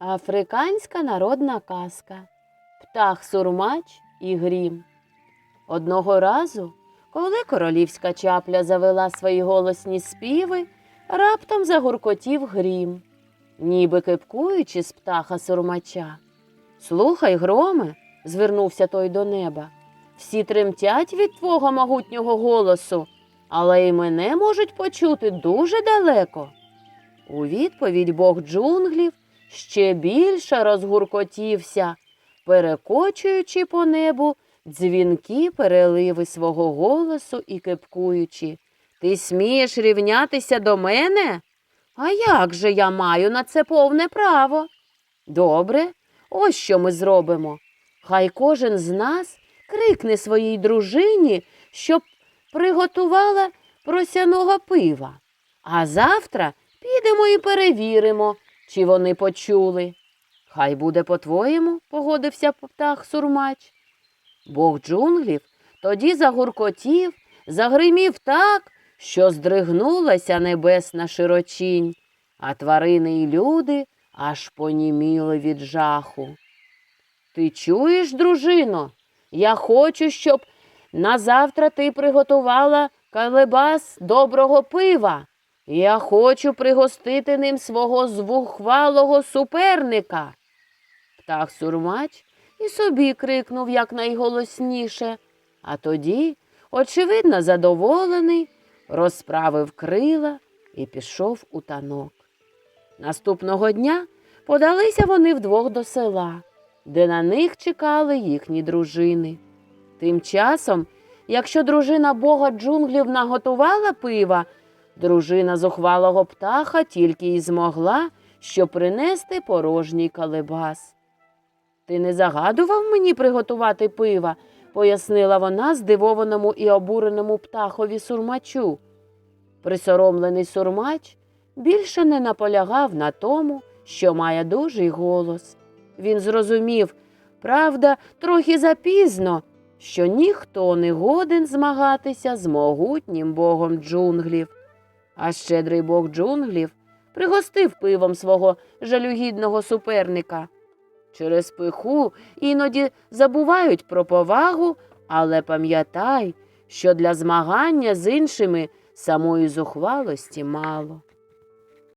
Африканська народна казка Птах Сурмач і Грім. Одного разу, коли королівська чапля завела свої голосні співи, раптом загуркотів грім, ніби кипкуючи з птаха сурмача. Слухай, громе, звернувся той до неба. Всі тремтять від твого могутнього голосу, але й мене можуть почути дуже далеко. У відповідь Бог джунглів ще більше розгуркотівся, перекочуючи по небу дзвінки переливи свого голосу і кипкуючи. Ти смієш рівнятися до мене? А як же я маю на це повне право? Добре, ось що ми зробимо. Хай кожен з нас крикне своїй дружині, щоб приготувала просяного пива. А завтра підемо і перевіримо, чи вони почули. Хай буде по-твоєму, погодився птах сурмач. Бог джунглів тоді загуркотів, загримів так, що здригнулася небесна широчінь, а тварини й люди аж поніміли від жаху. Ти чуєш, дружино? Я хочу, щоб назавтра ти приготувала калебас доброго пива. Я хочу пригостити ним свого звухвалого суперника. Птах сурмач і собі крикнув якнайголосніше, а тоді, очевидно, задоволений, розправив крила і пішов у танок. Наступного дня подалися вони вдвох до села, де на них чекали їхні дружини. Тим часом, якщо дружина бога джунглів наготувала пива, дружина зухвалого птаха тільки й змогла, що принести порожній калебас. Ти не загадував мені приготувати пива, пояснила вона здивованому і обуреному птахові сурмачу. Присоромлений сурмач більше не наполягав на тому, що має дужий голос. Він зрозумів, правда, трохи запізно, що ніхто не годен змагатися з могутнім богом джунглів. А щедрий бог джунглів пригостив пивом свого жалюгідного суперника. Через пиху іноді забувають про повагу, але пам'ятай, що для змагання з іншими самої зухвалості мало.